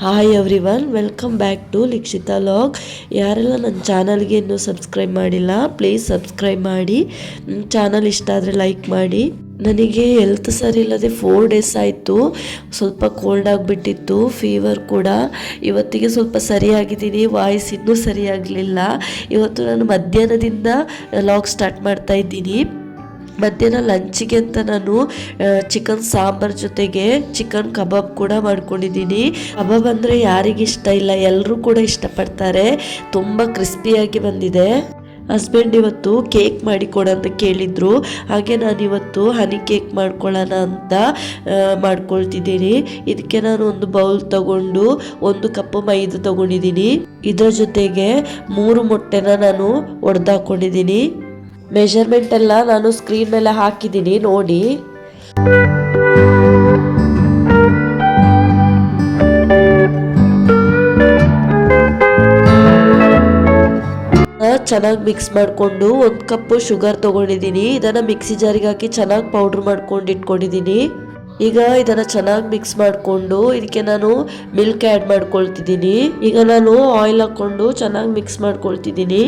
Hi everyone welcome back to Likshita log ಯಾರೆಲ್ಲ ನನ್ನ ಚಾನಲ್ಗೆ ಇನ್ನೂ ಸಬ್ಸ್ಕ್ರೈಬ್ ಮಾಡಿಲ್ಲ ಪ್ಲೀಸ್ ಸಬ್ಸ್ಕ್ರೈಬ್ ಮಾಡಿ. ಚಾನಲ್ ಇಷ್ಟ ಆದರೆ ಲೈಕ್ ಮಾಡಿ. ನನಗೆ ಹೆಲ್ತ್ ಸರಿ ಇಲ್ಲದೆ ಫೋರ್ ಡೇಸ್ ಆಯಿತು. ಸ್ವಲ್ಪ ಕೋಲ್ಡ್ ಆಗಿಬಿಟ್ಟಿತ್ತು ಫೀವರ್ ಕೂಡ. ಇವತ್ತಿಗೆ ಸ್ವಲ್ಪ ಸರಿಯಾಗಿದ್ದೀನಿ ವಾಯ್ಸ್ ಇನ್ನೂ ಸರಿಯಾಗಲಿಲ್ಲ. ಇವತ್ತು ನಾನು ಮಧ್ಯಾಹ್ನದಿಂದ ಲಾಗ್ ಸ್ಟಾರ್ಟ್ ಮಾಡ್ತಾ ಇದ್ದೀನಿ. ಮಧ್ಯಾಹ್ನ ಲಂಚಿಗೆ ಅಂತ ನಾನು ಚಿಕನ್ ಸಾಂಬಾರ್ ಜೊತೆಗೆ ಚಿಕನ್ ಕಬಾಬ್ ಕೂಡ ಮಾಡ್ಕೊಂಡಿದ್ದೀನಿ. ಕಬಾಬ್ ಅಂದರೆ ಯಾರಿಗೆ ಇಷ್ಟ ಇಲ್ಲ ಎಲ್ಲರೂ ಕೂಡ ಇಷ್ಟಪಡ್ತಾರೆ. ತುಂಬ ಕ್ರಿಸ್ಪಿಯಾಗಿ ಬಂದಿದೆ. ಹಸ್ಬೆಂಡ್ ಇವತ್ತು ಕೇಕ್ ಮಾಡಿ ಅಂತ ಕೇಳಿದ್ರು. ಹಾಗೆ ನಾನು ಇವತ್ತು ಹನಿ ಕೇಕ್ ಮಾಡ್ಕೊಳ್ಳೋಣ ಅಂತ ಮಾಡ್ಕೊಳ್ತಿದ್ದೀನಿ. ಇದಕ್ಕೆ ನಾನು ಒಂದು ಬೌಲ್ ತಗೊಂಡು, ಒಂದು ಕಪ್ ಮೈದು ತಗೊಂಡಿದ್ದೀನಿ. ಇದರ ಜೊತೆಗೆ ಮೂರು ಮೊಟ್ಟೆನ ನಾನು ಒಡೆದಾಕೊಂಡಿದ್ದೀನಿ. ಮೆಷರ್ಮೆಂಟ್ ಎಲ್ಲ ನಾನು ಸ್ಕ್ರೀನ್ ಮೇಲೆ ಹಾಕಿದ್ದೀನಿ ನೋಡಿ. ಚೆನ್ನಾಗಿ ಮಿಕ್ಸ್ ಮಾಡಿಕೊಂಡು ಒಂದು ಕಪ್ ಶುಗರ್ ತೊಗೊಂಡಿದ್ದೀನಿ ಇದನ್ನು ಮಿಕ್ಸಿ ಜಾರಿಗೆ ಹಾಕಿ ಚೆನ್ನಾಗಿ ಪೌಡ್ರ್ ಮಾಡ್ಕೊಂಡು ಇಟ್ಕೊಂಡಿದ್ದೀನಿ ಈಗ ಇದನ್ನು ಚೆನ್ನಾಗಿ ಮಿಕ್ಸ್ ಮಾಡಿಕೊಂಡು ಇದಕ್ಕೆ ನಾನು ಮಿಲ್ಕ್ ಆ್ಯಡ್ ಮಾಡ್ಕೊಳ್ತಿದ್ದೀನಿ ಈಗ ನಾನು ಆಯಿಲ್ ಹಾಕ್ಕೊಂಡು ಚೆನ್ನಾಗಿ ಮಿಕ್ಸ್ ಮಾಡ್ಕೊಳ್ತಿದ್ದೀನಿ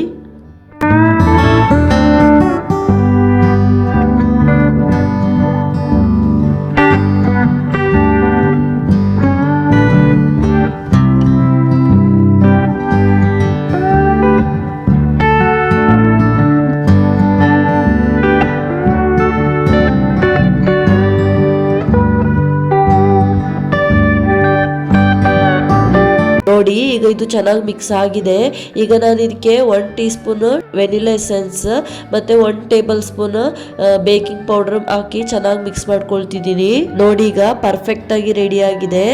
ಈಗ ಇದು ಚೆನ್ನಾಗಿ ಮಿಕ್ಸ್ ಆಗಿದೆ. ಈಗ ನಾನು ಇದಕ್ಕೆ one teaspoon vanilla essence ಮತ್ತೆ one tablespoon baking powder ಹಾಕಿ ಚೆನ್ನಾಗಿ ಮಿಕ್ಸ್ ಮಾಡ್ಕೊಳ್ತಿದ್ದೀನಿ. ನೋಡಿ ಈಗ ಪರ್ಫೆಕ್ಟ್ ಆಗಿ ರೆಡಿ ಆಗಿದೆ.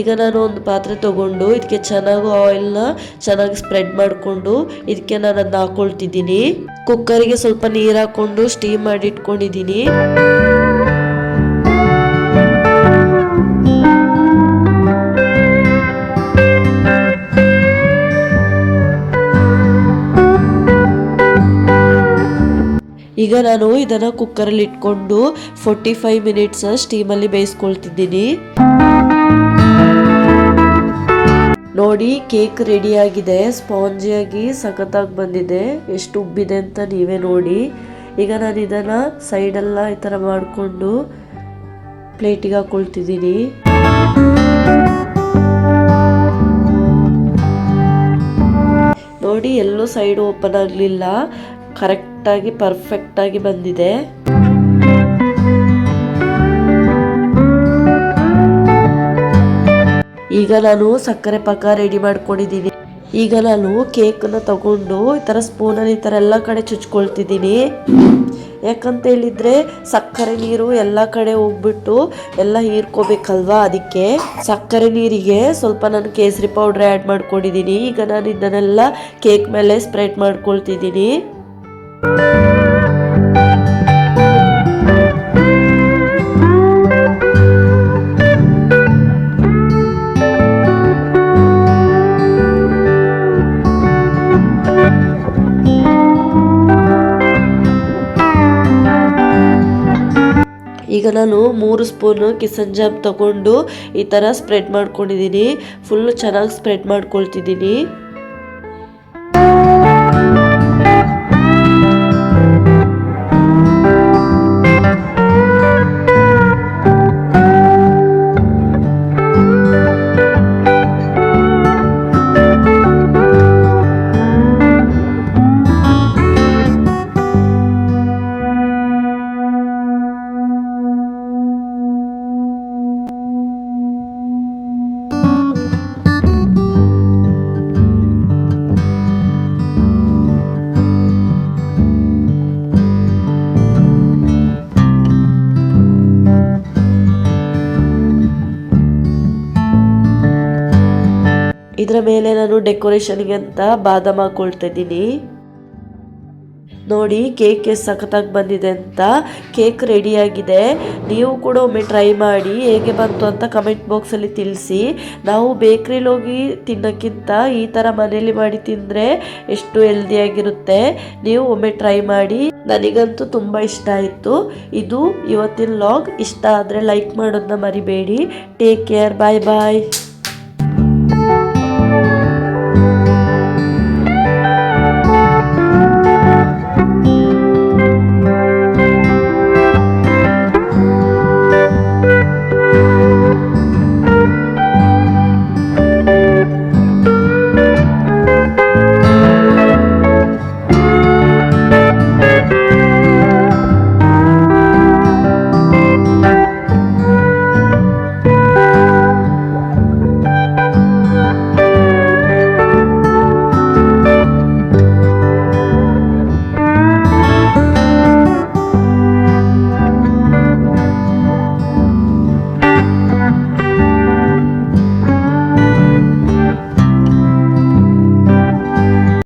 ಈಗ ನಾನು ಒಂದು ಪಾತ್ರೆ ತಗೊಂಡು ಇದಕ್ಕೆ ಚೆನ್ನಾಗಿ ಆಯಿಲ್ನ ಚೆನ್ನಾಗಿ ಸ್ಪ್ರೆಡ್ ಮಾಡಿಕೊಂಡು ಇದಕ್ಕೆ ನಾನು ಅದನ್ನ ಹಾಕೊಳ್ತಿದ್ದೀನಿ. ಕುಕ್ಕರಿಗೆ ಸ್ವಲ್ಪ ನೀರು ಹಾಕೊಂಡು ಸ್ಟೀಮ್ ಮಾಡಿ ಇಟ್ಕೊಂಡಿದ್ದೀನಿ ಈಗ ನಾನು ಇದನ್ನು ಕುಕ್ಕರಲ್ಲಿ ಇಟ್ಕೊಂಡು ಫೋರ್ಟಿ ಫೈವ್ ಮಿನಿಟ್ಸ್ ಸ್ಟೀಮಲ್ಲಿ ಬೇಯಿಸ್ಕೊಳ್ತಿದ್ದೀನಿ. ನೋಡಿ ಕೇಕ್ ರೆಡಿ ಆಗಿದೆ. ಸ್ಪಾಂಜಿಯಾಗಿ ಸಖತ್ತಾಗಿ ಬಂದಿದೆ. ಎಷ್ಟು ಉಬ್ಬಿದೆ ಅಂತ ನೀವೇ ನೋಡಿ. ಈಗ ನಾನು ಇದನ್ನು ಸೈಡೆಲ್ಲ ಈ ಥರ ಮಾಡಿಕೊಂಡು ಪ್ಲೇಟಿಗೆ ಹಾಕೊಳ್ತಿದ್ದೀನಿ. ನೋಡಿ, ಎಲ್ಲೂ ಸೈಡ್ ಓಪನ್ ಆಗಲಿಲ್ಲ. ಕರೆಕ್ಟಾಗಿ ಪರ್ಫೆಕ್ಟಾಗಿ ಬಂದಿದೆ. ಈಗ ನಾನು ಸಕ್ಕರೆ ಪಾಕ ರೆಡಿ ಮಾಡ್ಕೊಂಡಿದ್ದೀನಿ. ಈಗ ನಾನು ಕೇಕನ್ನು ತಗೊಂಡು ಈ ಥರ ಸ್ಪೂನಲ್ಲಿ ಈ ಥರ ಎಲ್ಲ ಕಡೆ ಚುಚ್ಕೊಳ್ತಿದ್ದೀನಿ. ಯಾಕಂತ ಹೇಳಿದ್ರೆ ಸಕ್ಕರೆ ನೀರು ಎಲ್ಲ ಕಡೆ ಹೋಗ್ಬಿಟ್ಟು ಎಲ್ಲ ಹೀರ್ಕೋಬೇಕಲ್ವಾ ಅದಕ್ಕೆ? ಸಕ್ಕರೆ ನೀರಿಗೆ ಸ್ವಲ್ಪ ನಾನು ಕೇಸರಿ ಪೌಡ್ರ್ ಆ್ಯಡ್ ಮಾಡ್ಕೊಂಡಿದ್ದೀನಿ. ಈಗ ನಾನು ಇದನ್ನೆಲ್ಲ ಕೇಕ್ ಮೇಲೆ ಸ್ಪ್ರೆಡ್ ಮಾಡ್ಕೊಳ್ತಿದ್ದೀನಿ. ಈಗ ನಾನು ಮೂರು ಸ್ಪೂನು ಕಿಸನ್ ಜಾಮ್ ತಗೊಂಡು ಈ ಥರ ಸ್ಪ್ರೆಡ್ ಮಾಡ್ಕೊಂಡಿದ್ದೀನಿ. ಫುಲ್ ಚೆನ್ನಾಗಿ ಸ್ಪ್ರೆಡ್ ಮಾಡ್ಕೊಳ್ತಿದ್ದೀನಿ. ಇದರ ಮೇಲೆ ನಾನು ಡೆಕೋರೇಷನ್ಗೆ ಅಂತ ಬಾದಾಮ ಹಾಕೊಳ್ತಾ ಇದ್ದೀನಿ ನೋಡಿ ಕೇಕ್ ಎಷ್ಟು ಸಖತ್ತಾಗಿ ಬಂದಿದೆ ಅಂತ. ಕೇಕ್ ರೆಡಿಯಾಗಿದೆ ನೀವು ಕೂಡ ಒಮ್ಮೆ ಟ್ರೈ ಮಾಡಿ, ಹೇಗೆ ಬಂತು ಅಂತ ಕಮೆಂಟ್ ಬಾಕ್ಸಲ್ಲಿ ತಿಳಿಸಿ. ನಾವು ಬೇಕ್ರಿಲಿ ಹೋಗಿ ತಿನ್ನೋಕ್ಕಿಂತ ಈ ಥರ ಮನೇಲಿ ಮಾಡಿ ತಿಂದರೆ ಎಷ್ಟು ಹೆಲ್ದಿಯಾಗಿರುತ್ತೆ ನೀವು ಒಮ್ಮೆ ಟ್ರೈ ಮಾಡಿ. ನನಗಂತೂ ತುಂಬ ಇಷ್ಟ ಆಯಿತು. ಇದು ಇವತ್ತಿನ ಲಾಗ್ ಇಷ್ಟ ಆದರೆ ಲೈಕ್ ಮಾಡೋದನ್ನ ಮರಿಬೇಡಿ. ಟೇಕ್ ಕೇರ್ ಬಾಯ್ ಬಾಯ್